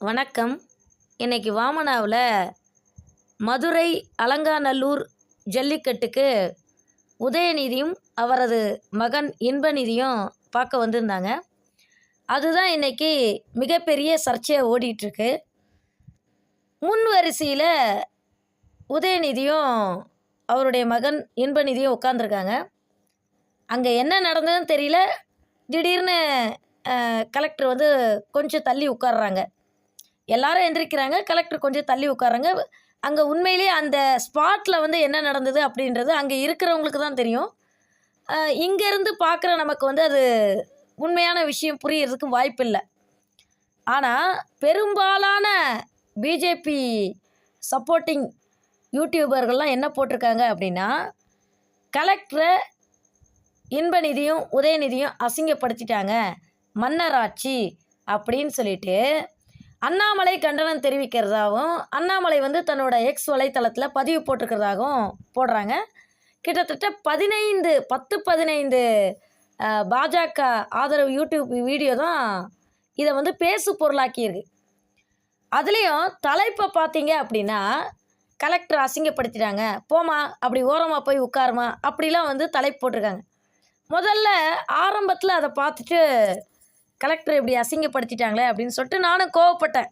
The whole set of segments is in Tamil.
வணக்கம். இன்னைக்கு வாமனாவில் மதுரை அலங்காநல்லூர் ஜல்லிக்கட்டுக்கு உதயநிதியும் அவரது மகன் இன்பநிதியும் பார்க்க வந்திருந்தாங்க. அதுதான் இன்னைக்கு மிகப்பெரிய சர்ச்சையாக ஓடிட்டுருக்கு. முன் வரிசையில் உதயநிதியும் அவருடைய மகன் இன்பநிதியும் உட்காந்துருக்காங்க அங்கே என்ன நடந்ததுன்னு தெரியல. திடீர்னு கலெக்டர் வந்து கொஞ்சம் தள்ளி உட்கார்றாங்க. எல்லாரும் எந்திரிக்கிறாங்க கலெக்டர் கொஞ்சம் தள்ளி உட்காராங்க அங்கே உண்மையிலேயே அந்த ஸ்பாட்டில் வந்து என்ன நடந்தது அப்படின்றது அங்கே இருக்கிறவங்களுக்கு தான் தெரியும். இங்கேருந்து பார்க்குற நமக்கு வந்து அது உண்மையான விஷயம் புரியறதுக்கு வாய்ப்பில்லை ஆனால் பெரும்பாலான பிஜேபி சப்போர்ட்டிங் யூடியூபர்கள்லாம் என்ன போட்டிருக்காங்க அப்படின்னா கலெக்டரை இன்பநிதியும் உதயநிதியும் அசிங்கப்படுத்திட்டாங்க. மன்னராட்சி அப்படின்னு சொல்லிட்டு அண்ணாமலை கண்டனம் தெரிவிக்கிறதாகவும் அண்ணாமலை வந்து தன்னோட எக்ஸ் வலைத்தளத்தில் பதிவு போட்டிருக்கிறதாகவும் போடுறாங்க. கிட்டத்தட்ட பதினைந்து பத்து பதினைந்து பாஜக ஆதரவு யூடியூப் வீடியோ தான் இதை வந்து பேசு பொருளாக்கியிருக்கு. அதுலேயும் தலைப்பை பார்த்தீங்க அப்படின்னா கலெக்டர் அசிங்கப்படுத்திட்டாங்க. போமா அப்படி ஓரமாக போய் உட்காருமா அப்படிலாம் வந்து தலைப்பு போட்டிருக்காங்க. முதல்ல ஆரம்பத்தில் அதை பார்த்துட்டு கலெக்டர் இப்படி அசிங்கப்படுத்திட்டாங்களே அப்படின்னு சொல்லிட்டு நானும் கோவப்பட்டேன்.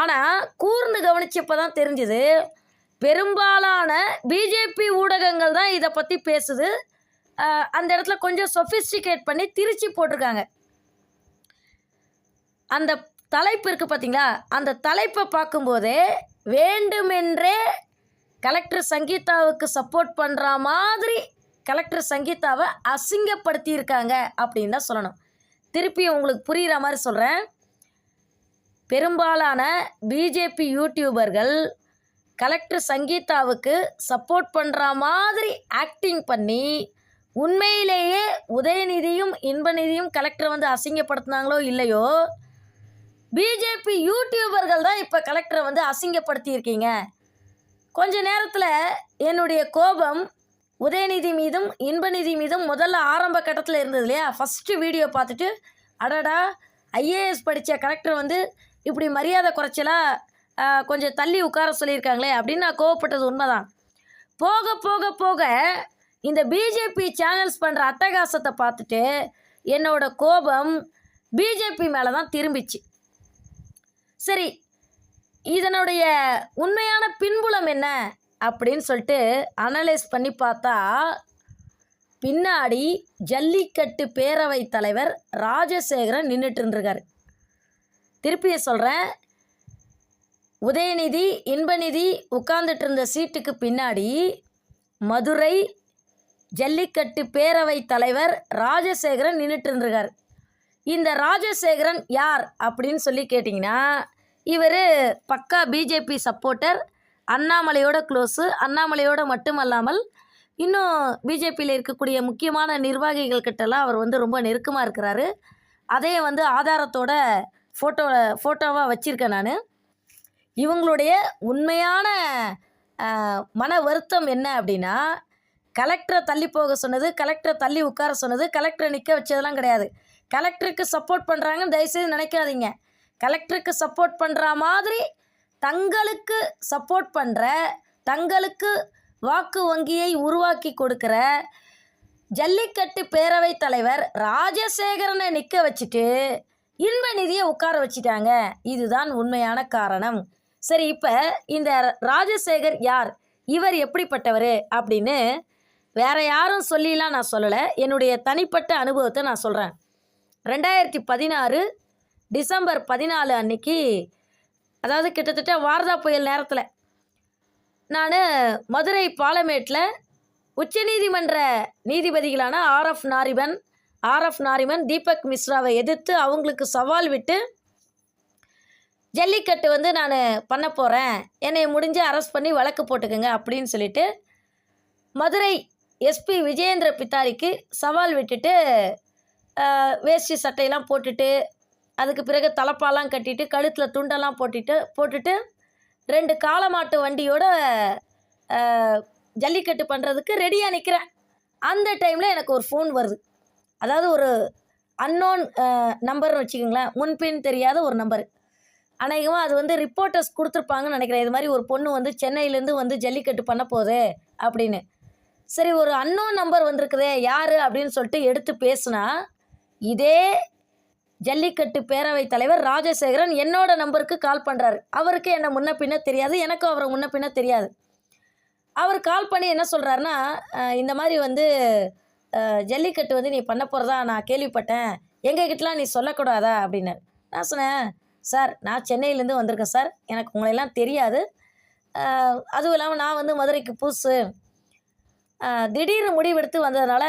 ஆனால் கூர்ந்து கவனிச்சப்போ தான் தெரிஞ்சுது பெரும்பாலான பிஜேபி ஊடகங்கள் தான் இதை பற்றி பேசுது. அந்த இடத்துல கொஞ்சம் சொஃபிஸ்டிகேட் பண்ணி திருச்சி போட்டிருக்காங்க. அந்த தலைப்பு இருக்குது பார்த்தீங்களா அந்த தலைப்பை பார்க்கும்போதே வேண்டுமென்றே கலெக்டர் சங்கீதாவுக்கு சப்போர்ட் பண்ணுற மாதிரி கலெக்டர் சங்கீதாவை அசிங்கப்படுத்தியிருக்காங்க அப்படின்னு தான் சொல்லணும். திருப்பி உங்களுக்கு புரிகிற மாதிரி சொல்கிறேன் பெரும்பாலான பிஜேபி யூடியூபர்கள் கலெக்டர் சங்கீதாவுக்கு சப்போர்ட் பண்ணுற மாதிரி ஆக்டிங் பண்ணி உண்மையிலேயே உதயநிதியும் இன்பநிதியும் கலெக்டர் வந்து அசிங்கப்படுத்தினாங்களோ இல்லையோ பிஜேபி யூடியூபர்கள் தான் இப்போ கலெக்டரை வந்து அசிங்கப்படுத்தியிருக்கீங்க. கொஞ்ச நேரத்தில் என்னுடைய கோபம் உதயநிதி மீதும் இன்பநிதி மீதும் முதல்ல ஆரம்ப கட்டத்தில் இருந்தது இல்லையா? ஃபஸ்ட்டு வீடியோ பார்த்துட்டு அடடா ஐஏஎஸ் படித்த கலெக்டர் வந்து இப்படி மரியாதை குறைச்சலாக கொஞ்சம் தள்ளி உட்கார சொல்லியிருக்காங்களே அப்படின்னு நான் கோவப்பட்டது உண்மைதான். போக போக போக இந்த பிஜேபி சேனல்ஸ் பண்ணுற அட்டகாசத்தை பார்த்துட்டு என்னோட கோபம் பிஜேபி மேலே தான் திரும்பிச்சு. சரி இதனுடைய உண்மையான பின்புலம் என்ன? அப்படின்னு சொல்லிட்டு அனலைஸ் பண்ணி பார்த்தா பின்னாடி ஜல்லிக்கட்டு பேரவைத் தலைவர் ராஜசேகரன் நின்றுட்டு இருந்திருக்காரு. திருப்பிய சொல்கிறேன் உதயநிதி இன்பநிதி உட்கார்ந்துட்டு இருந்த சீட்டுக்கு பின்னாடி மதுரை ஜல்லிக்கட்டு பேரவைத் தலைவர் ராஜசேகரன் நின்றுட்டு இருந்திருக்கார். இந்த ராஜசேகரன் யார் அப்படின்னு சொல்லி கேட்டிங்கன்னா இவர் பக்கா பிஜேபி சப்போர்ட்டர் அண்ணாமலையோட க்ளோஸு அண்ணாமலையோட மட்டுமல்லாமல் இன்னும் பிஜேபியில் இருக்கக்கூடிய முக்கியமான நிர்வாகிகள் கிட்டலாம் அவர் வந்து ரொம்ப நெருக்கமாக இருக்கிறாரு. அதே வந்து ஆதாரத்தோட ஃபோட்டோ ஃபோட்டோவாக வச்சுருக்கேன் நான். இவங்களுடைய உண்மையான மன வருத்தம் என்ன அப்படின்னா கலெக்டரை தள்ளி போக சொன்னது கலெக்டரை தள்ளி உட்கார சொன்னது கலெக்டரை நிற்க வச்சதெல்லாம் கிடையாது. கலெக்டருக்கு சப்போர்ட் பண்ணுறாங்கன்னு தயவுசெய்து நினைக்காதீங்க. கலெக்டருக்கு சப்போர்ட் பண்ணுற மாதிரி தங்களுக்கு சப்போர்ட் பண்ணுற தங்களுக்கு வாக்கு வங்கியை உருவாக்கி கொடுக்குற ஜல்லிக்கட்டு பேரவைத் தலைவர் ராஜசேகரனை நிற்க வச்சுட்டு இன்பநிதியை உட்கார வச்சிட்டாங்க. இதுதான் உண்மையான காரணம். சரி இப்போ இந்த ராஜசேகர் யார்? இவர் எப்படிப்பட்டவர்? அப்படின்னு வேற யாரும் சொல்லிலாம் நான் சொல்லலை. என்னுடைய தனிப்பட்ட அனுபவத்தை நான் சொல்கிறேன் ரெண்டாயிரத்தி பதினாறு டிசம்பர் பதினாலு அன்னைக்கு அதாவது கிட்டத்தட்ட வாரதா புயல் நேரத்தில் நான் மதுரை பாலமேட்டில் உச்சநீதிமன்ற நீதிபதிகளான R F Nariman R F Nariman Deepak மிஸ்ராவை எதிர்த்து அவங்களுக்கு சவால் விட்டு ஜல்லிக்கட்டு வந்து நான் பண்ண போகிறேன் என்னை முடிஞ்சு அரெஸ்ட் பண்ணி வழக்கு போட்டுக்கோங்க அப்படின்னு சொல்லிட்டு மதுரை எஸ்பி விஜயேந்திர பித்தாரிக்கு சவால் விட்டுட்டு வேஷ்டி சட்டையெல்லாம் போட்டுட்டு அதுக்கு பிறகு தலப்பாலாம் கட்டிட்டு கழுத்தில் துண்டெல்லாம் போட்டுட்டு போட்டுட்டு ரெண்டு காலமாட்டு வண்டியோட ஜல்லிக்கட்டு பண்ணுறதுக்கு ரெடியாக நிற்கிறேன் அந்த டைமில் எனக்கு ஒரு ஃபோன் வருது. அதாவது ஒரு அன்னோன் நம்பர்னு வச்சுக்கோங்களேன். முன்பின் தெரியாத ஒரு நம்பர் அநேகமாக அது வந்து ரிப்போர்ட்டர்ஸ் கொடுத்துருப்பாங்கன்னு நினைக்கிறேன். இது மாதிரி ஒரு பொண்ணு வந்து சென்னையிலேருந்து வந்து ஜல்லிக்கட்டு பண்ண போகுது அப்படின்னு. சரி ஒரு அன்னோன் நம்பர் வந்திருக்குதே யார் அப்படின்னு சொல்லிட்டு எடுத்து பேசுனா இதே ஜல்லிக்கட்டு பேரவைத் தலைவர் ராஜசேகரன் என்னோட நம்பருக்கு கால் பண்ணுறாரு அவருக்கு என்ன முன்ன பின்ன தெரியாது எனக்கும் அவரை முன்ன பின்ன தெரியாது. அவர் கால் பண்ணி என்ன சொல்கிறாருன்னா இந்த மாதிரி வந்து ஜல்லிக்கட்டு வந்து நீ பண்ண போகிறதா நான் கேள்விப்பட்டேன். எங்ககிட்டலாம் நீ சொல்லக்கூடாதா? அப்படின்னாரு. நான் சொன்னேன் சார் நான் சென்னையிலேருந்து வந்திருக்கேன் சார். எனக்கு உங்களையெல்லாம் தெரியாது. அதுவும் இல்லாமல் நான் வந்து மதுரைக்கு புதுசு. திடீர்னு முடிவெடுத்து வந்ததுனால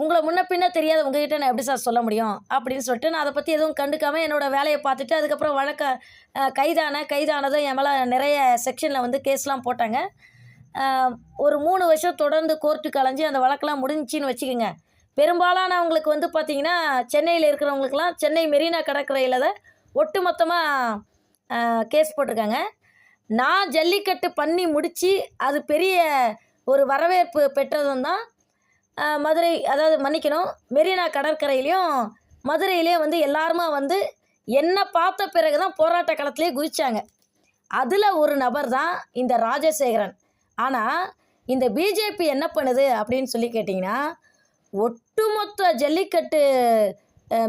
உங்களை முன்ன பின்ன தெரியாத உங்ககிட்ட நான் எப்படி சார் சொல்ல முடியும் அப்படின்னு சொல்லிட்டு நான் அதை பற்றி எதுவும் கண்டுக்காமல் என்னோடய வேலையை பார்த்துட்டு அதுக்கப்புறம் வழக்க கைதான கைதானதும் என் மேலே நிறைய செக்ஷனில் வந்து கேஸ்லாம் போட்டாங்க. ஒரு மூணு வருஷம் தொடர்ந்து கோர்ட்டு கலைஞ்சி அந்த வழக்கெல்லாம் முடிஞ்சின்னு வச்சுக்கோங்க. பெரும்பாலானவங்களுக்கு வந்து பார்த்திங்கன்னா சென்னையில் இருக்கிறவங்களுக்குலாம் சென்னை மெரினா கடற்கரையில் தான் ஒட்டு மொத்தமாக கேஸ் போட்டிருக்காங்க. நான் ஜல்லிக்கட்டு பண்ணி முடித்து அது பெரிய ஒரு வரவேற்பு பெற்றதும் தான் மதுரை அதாவது மன்னிக்கணும் மெரினா கடற்கரையிலையும் மதுரையிலேயே வந்து எல்லாருமா வந்து என்னை பார்த்த பிறகு தான் போராட்ட களத்திலே குதிச்சாங்க. அதில் ஒரு நபர் தான் இந்த ராஜசேகரன். ஆனால் இந்த பிஜேபி என்ன பண்ணுது அப்படின்னு சொல்லி கேட்டிங்கன்னா ஒட்டுமொத்த ஜல்லிக்கட்டு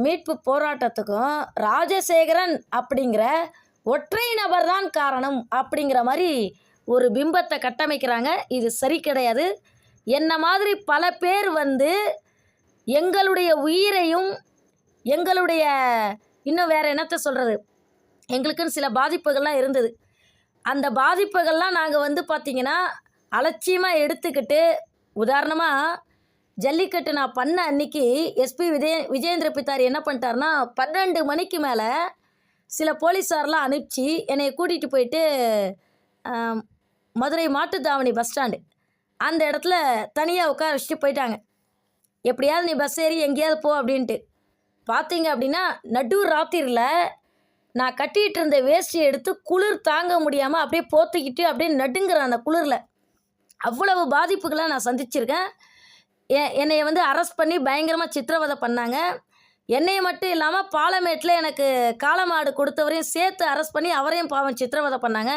மீட்பு போராட்டத்துக்கும் ராஜசேகரன் அப்படிங்கிற ஒற்றை நபர் தான் காரணம் அப்படிங்கிற மாதிரி ஒரு பிம்பத்தை கட்டமைக்கிறாங்க. இது சரி கிடையாது. என்ன மாதிரி பல பேர் வந்து எங்களுடைய உயிரையும் எங்களுடைய இன்னும் வேறு என்னத்தை சொல்கிறது எங்களுக்குன்னு சில பாதிப்புகள்லாம் இருந்தது. அந்த பாதிப்புகள்லாம் நாங்கள் வந்து பார்த்திங்கன்னா அலட்சியமாக எடுத்துக்கிட்டு உதாரணமாக ஜல்லிக்கட்டு நான் பண்ண அன்னைக்கு எஸ்பி விஜய விஜயேந்திர பித்தார் என்ன பண்ணிட்டாருன்னா பன்னெண்டு மணிக்கு மேலே சில போலீஸார்லாம் அனுப்பிச்சி என்னை கூட்டிகிட்டு போயிட்டு மதுரை மாட்டுத்தாவணி பஸ் ஸ்டாண்டு. அந்த இடத்துல தனியாக உட்கார வச்சுட்டு போயிட்டாங்க. எப்படியாவது நீ பஸ் ஏறி எங்கேயாவது போ அப்படின்ட்டு. பார்த்தீங்க அப்படின்னா நடு ராத்திரியில் நான் கட்டிகிட்டு இருந்த வேஷ்டியை எடுத்து குளிர் தாங்க முடியாமல் அப்படியே போத்திக்கிட்டு அப்படியே நடுங்கிறேன் அந்த குளிரில். அவ்வளவு பாதிப்புகளை நான் சந்திச்சிருக்கேன். என்னை வந்து அரெஸ்ட் பண்ணி பயங்கரமாக சித்திரவதை பண்ணாங்க. என்னை மட்டும் இல்லாமல் பாலமேட்டில் எனக்கு காலமாடு கொடுத்தவரையும் சேர்த்து அரெஸ்ட் பண்ணி அவரையும் பாவம் சித்திரவதை பண்ணாங்க.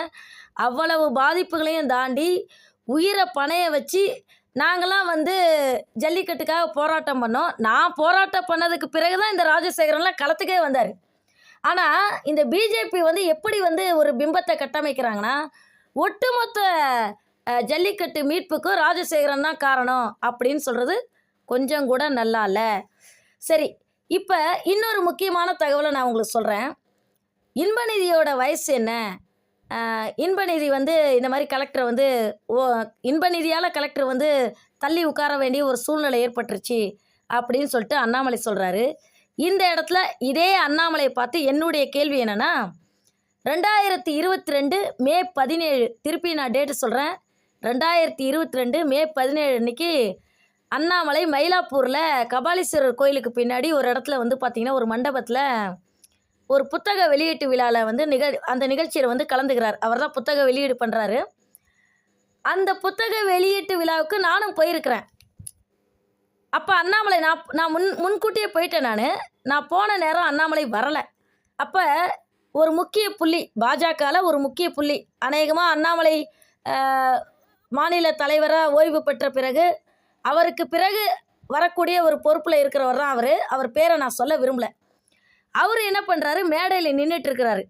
அவ்வளவு பாதிப்புகளையும் தாண்டி உயிரை பணைய வச்சு நாங்களாம் வந்து ஜல்லிக்கட்டுக்காக போராட்டம் பண்ணோம். நான் போராட்டம் பண்ணதுக்கு பிறகு தான் இந்த ராஜசேகரன்லாம் களத்துக்கே வந்தார். ஆனால் இந்த பிஜேபி வந்து எப்படி வந்து ஒரு பிம்பத்தை கட்டமைக்கிறாங்கன்னா ஒட்டுமொத்த ஜல்லிக்கட்டு மீட்புக்கும் ராஜசேகரன் தான் காரணம் அப்படின்னு சொல்கிறது கொஞ்சம் கூட நல்லா இல்லை சரி இப்போ இன்னொரு முக்கியமான தகவலை நான் உங்களுக்கு சொல்கிறேன் இன்பநிதியோட வயசு என்ன? இன்பநிதி வந்து இந்த மாதிரி கலெக்டரை வந்து ஓ இன்பநிதியால் கலெக்டர் வந்து தள்ளி உட்கார வேண்டிய ஒரு சூழ்நிலை ஏற்பட்டுருச்சு அப்படின்னு சொல்லிட்டு அண்ணாமலை சொல்கிறாரு இந்த இடத்துல இதே அண்ணாமலையை பார்த்து என்னுடைய கேள்வி என்னென்னா ரெண்டாயிரத்தி இருபத்தி ரெண்டு மே பதினேழு திருப்பி நான் டேட்டு சொல்கிறேன் ரெண்டாயிரத்தி இருபத்தி ரெண்டு மே பதினேழு அன்னைக்கு அண்ணாமலை மயிலாப்பூரில் கபாலீஸ்வரர் கோயிலுக்கு பின்னாடி ஒரு இடத்துல வந்து பார்த்திங்கன்னா ஒரு மண்டபத்தில் ஒரு புத்தக வெளியீட்டு விழாவில் வந்து நிகழ் அந்த நிகழ்ச்சியில் வந்து கலந்துக்கிறார். அவர் தான் புத்தக வெளியீடு பண்ணுறாரு அந்த புத்தக வெளியீட்டு விழாவுக்கு நானும் போயிருக்கிறேன். அப்போ அண்ணாமலை நான் நான் முன் முன்கூட்டியே போயிட்டேன் நான். நான் போன நேரம் அண்ணாமலை வரலை. அப்போ ஒரு முக்கிய புள்ளி பாஜகவில் ஒரு முக்கிய புள்ளி அநேகமாக அண்ணாமலை மாநில தலைவராக ஓய்வு பெற்ற பிறகு அவருக்கு பிறகு வரக்கூடிய ஒரு பொறுப்பில் இருக்கிறவர் தான் அவர். அவர் பேரை நான் சொல்ல விரும்பலை. அவர் என்ன பண்ணுறாரு மேடையில் நின்றுட்டு இருக்கிறாரு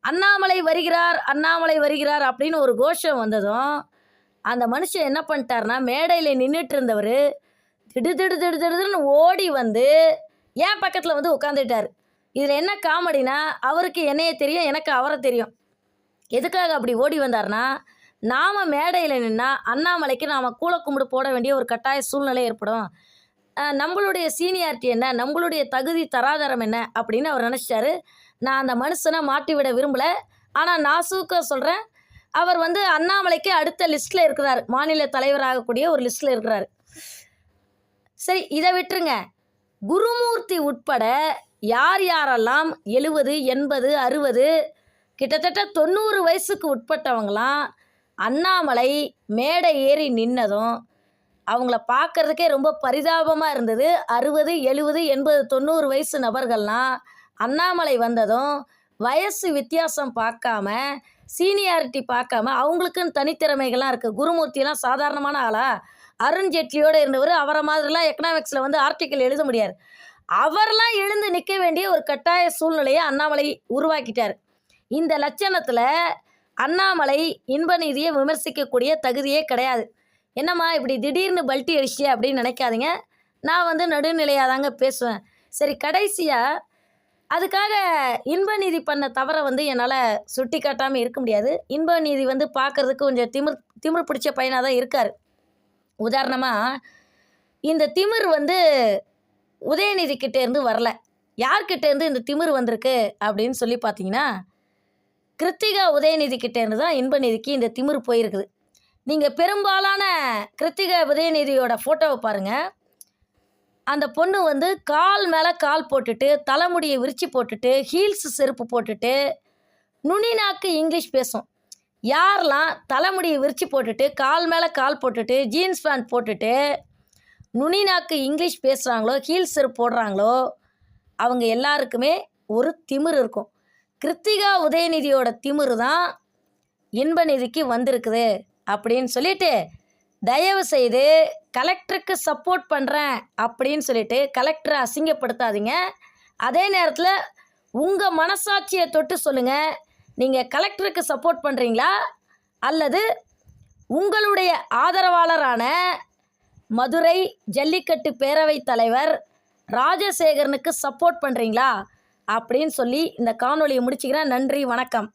அண்ணாமலை வருகிறார் அண்ணாமலை வருகிறார் அப்படின்னு ஒரு கோஷம் வந்ததும் அந்த மனுஷன் என்ன பண்ணிட்டாருன்னா மேடையில் நின்றுட்டு இருந்தவர் திடு திடு திடு திடுன்னு ஓடி வந்து என் பக்கத்தில் வந்து உட்காந்துட்டார் இதில் என்ன காமெடினா அவருக்கு என்னைய தெரியும் எனக்கு அவரை தெரியும். எதுக்காக அப்படி ஓடி வந்தார்னா நாம் மேடையில் நின்னா அண்ணாமலைக்கு நாம் கூல கும்பிடு போட வேண்டிய ஒரு கட்டாய சூழ்நிலை ஏற்படும். நம்மளுடைய சீனியாரிட்டி என்ன? நம்மளுடைய தகுதி தராதரம் என்ன? அப்படின்னு அவர் நினச்சிட்டாரு. நான் அந்த மனுஷனை மாட்டி விட விரும்பலை. ஆனால் நான் சூக்க சொல்கிறேன் அவர் வந்து அண்ணாமலைக்கு அடுத்த லிஸ்ட்டில் இருக்கிறார். மாநில தலைவராகக்கூடிய ஒரு லிஸ்ட்டில் இருக்கிறார். சரி இதை விட்டுருங்க. குருமூர்த்தி உட்பட யார் யாரெல்லாம் எழுபது எண்பது அறுபது கிட்டத்தட்ட தொண்ணூறு வயசுக்கு உட்பட்டவங்களாம் அண்ணாமலை மேடை ஏறி நின்னதும் அவங்கள பார்க்கறதுக்கே ரொம்ப பரிதாபமாக இருந்தது. அறுபது எழுபது எண்பது தொண்ணூறு வயசு நபர்கள்லாம் அண்ணாமலை வந்ததும் வயசு வித்தியாசம் பார்க்காம சீனியாரிட்டி பார்க்காம அவங்களுக்குன்னு தனித்திறமைகள்லாம் இருக்குது குருமூர்த்தியெல்லாம் சாதாரணமான ஆளா? அருண் ஜேட்லியோடு இருந்தவர் அவரை மாதிரிலாம் எக்கனாமிக்ஸில் வந்து ஆர்டிக்கல் எழுத முடியாது. அவர்லாம் எழுந்து நிற்க வேண்டிய ஒரு கட்டாய சூழ்நிலையை அண்ணாமலை உருவாக்கிட்டார். இந்த லட்சணத்தில் அண்ணாமலை இன்ப நீதியை விமர்சிக்கக்கூடிய தகுதியே கிடையாது. என்னம்மா இப்படி திடீர்னு பல்ட்டி அடிச்சிய அப்படின்னு நினைக்காதீங்க. நான் வந்து நடுநிலையாக தாங்க பேசுவேன். சரி கடைசியாக அதுக்காக இன்ப நீதி பண்ண தவறை வந்து என்னால் சுட்டி காட்டாமல் இருக்க முடியாது. இன்ப நீதி வந்து பார்க்கறதுக்கு கொஞ்சம் திமிர் திமிர் பிடிச்ச பையனாக தான் இருக்கார். உதாரணமாக இந்த திமிர் வந்து உதயநிதி கிட்டேருந்து வரல. யார்கிட்டேருந்து இந்த திமிர் வந்திருக்கு அப்படின்னு சொல்லி பார்த்தீங்கன்னா கிருத்திகா உதயநிதி கிட்டேருந்து தான் இன்பநிதிக்கு இந்த திமிர் போயிருக்குது. நீங்கள் பெரும்பாலான கிருத்திகா உதயநிதியோட ஃபோட்டோவை பாருங்கள் அந்த பொண்ணு வந்து கால் மேலே கால் போட்டுட்டு தலைமுடியை விரித்து போட்டுட்டு ஹீல்ஸ் செருப்பு போட்டுட்டு நுனி நாக்கு இங்கிலீஷ் பேசும். யாரெல்லாம் தலைமுடியை விரித்து போட்டுட்டு கால் மேலே கால் போட்டுட்டு ஜீன்ஸ் பேண்ட் போட்டுட்டு நுனி நாக்கு இங்கிலீஷ் பேசுகிறாங்களோ ஹீல்ஸ் செருப்பு போடுறாங்களோ அவங்க எல்லாருக்குமே ஒரு திமிர் இருக்கும். கிருத்திகா உதயநிதியோட திமிரு தான் இன்பநிதிக்கு வந்திருக்குது. அப்படின்னு சொல்லிட்டு தயவு செய்து கலெக்டருக்கு சப்போர்ட் பண்ணுறேன் அப்படின்னு சொல்லிட்டு கலெக்டரை அசிங்கப்படுத்தாதீங்க. அதே நேரத்தில் உங்கள் மனசாட்சியை தொட்டு சொல்லுங்கள் நீங்கள் கலெக்டருக்கு சப்போர்ட் பண்ணுறீங்களா அல்லது உங்களுடைய ஆதரவாளரான மதுரை ஜல்லிக்கட்டு பேரவைத் தலைவர் ராஜசேகரனுக்கு சப்போர்ட் பண்ணுறீங்களா அப்படின்னு சொல்லி இந்த காணொலியை முடிச்சுக்கிறேன். நன்றி வணக்கம்.